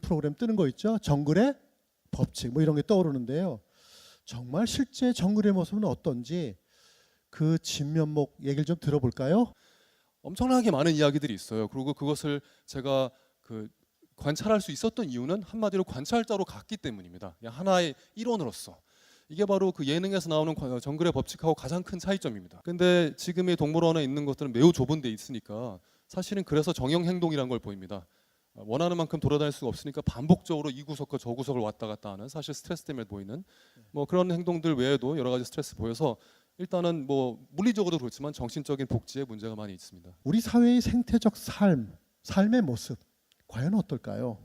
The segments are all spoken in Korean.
프로그램 뜨는 거 있죠? 정글의 법칙 뭐 이런 게 떠오르는데요. 정말 실제 정글의 모습은 어떤지 그 진면목 얘기를 좀 들어볼까요? 엄청나게 많은 이야기들이 있어요. 그리고 그것을 제가 그 관찰할 수 있었던 이유는 한마디로 관찰자로 갔기 때문입니다. 하나의 일원으로서. 이게 바로 그 예능에서 나오는 관- 정글의 법칙하고 가장 큰 차이점입니다. 근데 지금의 동물원에 있는 것들은 매우 좁은 데 있으니까 사실은 그래서 정형 행동이란 걸 보입니다. 원하는 만큼 돌아다닐 수가 없으니까 반복적으로 이 구석과 저 구석을 왔다 갔다 하는 사실 스트레스 때문에 보이는 뭐 그런 행동들 외에도 여러 가지 스트레스 보여서 일단은 뭐 물리적으로도 그렇지만 정신적인 복지에 문제가 많이 있습니다. 우리 사회의 생태적 삶, 삶의 모습 과연 어떨까요?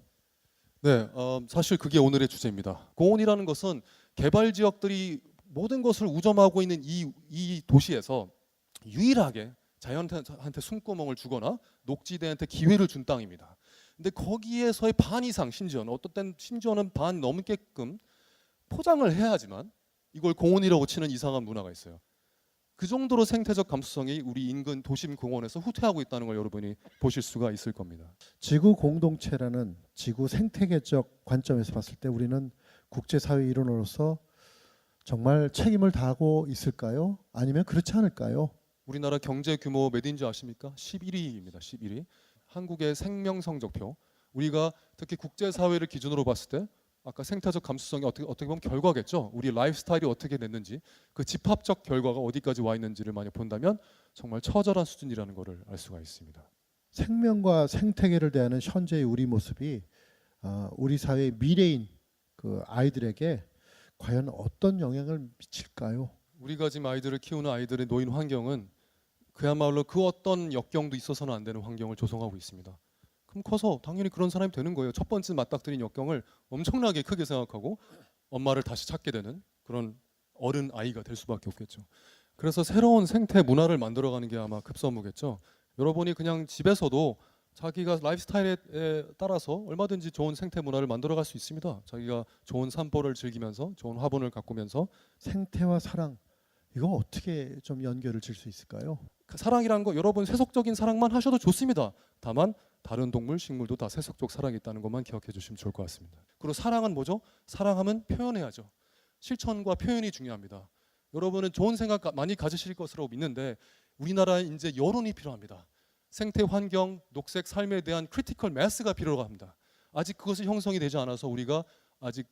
네, 어, 사실 그게 오늘의 주제입니다. 공원이라는 것은 개발 지역들이 모든 것을 우점하고 있는 이, 이 도시에서 유일하게 자연한테 숨구멍을 주거나 녹지대한테 기회를 준 땅입니다. 근데 거기에서의 반 이상 심지어는 어떤 땐 심지어는 반 넘게끔 포장을 해야지만 이걸 공원이라고 치는 이상한 문화가 있어요. 그 정도로 생태적 감수성이 우리 인근 도심 공원에서 후퇴하고 있다는 걸 여러분이 보실 수가 있을 겁니다. 지구 공동체라는 지구 생태계적 관점에서 봤을 때 우리는 국제사회 일원으로서 정말 책임을 다하고 있을까요? 아니면 그렇지 않을까요? 우리나라 경제 규모 몇인지 아십니까? 11위입니다. 11위. 한국의 생명 성적표. 우리가 특히 국제 사회를 기준으로 봤을 때 아까 생태적 감수성이 어떻게 어떻게 보면 결과겠죠. 우리 라이프 스타일이 어떻게 됐는지 그 집합적 결과가 어디까지 와 있는지를 많이 본다면 정말 처절한 수준이라는 것을 알 수가 있습니다. 생명과 생태계를 대하는 현재의 우리 모습이 어, 우리 사회의 미래인 그 아이들에게 과연 어떤 영향을 미칠까요? 우리가 지금 아이들을 키우는 아이들의 노인 환경은 그야말로 그 어떤 역경도 있어서는 안 되는 환경을 조성하고 있습니다. 그럼 커서 당연히 그런 사람이 되는 거예요. 첫 번째 맞닥뜨린 역경을 엄청나게 크게 생각하고 엄마를 다시 찾게 되는 그런 어른 아이가 될 수밖에 없겠죠. 그래서 새로운 생태 문화를 만들어가는 게 아마 급선무겠죠. 여러분이 그냥 집에서도 자기가 라이프 스타일에 따라서 얼마든지 좋은 생태 문화를 만들어갈 수 있습니다. 자기가 좋은 산보를 즐기면서 좋은 화분을 가꾸면서 생태와 사랑 이거 어떻게 좀 연결을 질 수 있을까요? 그 사랑이라는 거 여러분 세속적인 사랑만 하셔도 좋습니다. 다만 다른 동물, 식물도 다 세속적 사랑이 있다는 것만 기억해 주시면 좋을 것 같습니다. 그리고 사랑은 뭐죠? 사랑하면 표현해야죠. 실천과 표현이 중요합니다. 여러분은 좋은 생각 가- 많이 가지실 것으로 믿는데 우리나라에 이제 여론이 필요합니다. 생태 환경, 녹색 삶에 대한 크리티컬 매스가 필요합니다. 아직 그것이 형성이 되지 않아서 우리가 아직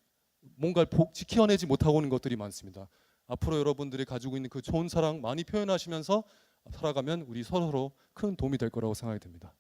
뭔가를 복- 지켜내지 못하고 있는 것들이 많습니다. 앞으로 여러분들이 가지고 있는 그 좋은 사랑 많이 표현하시면서 살아가면 우리 서로 큰 도움이 될 거라고 생각이 듭니다.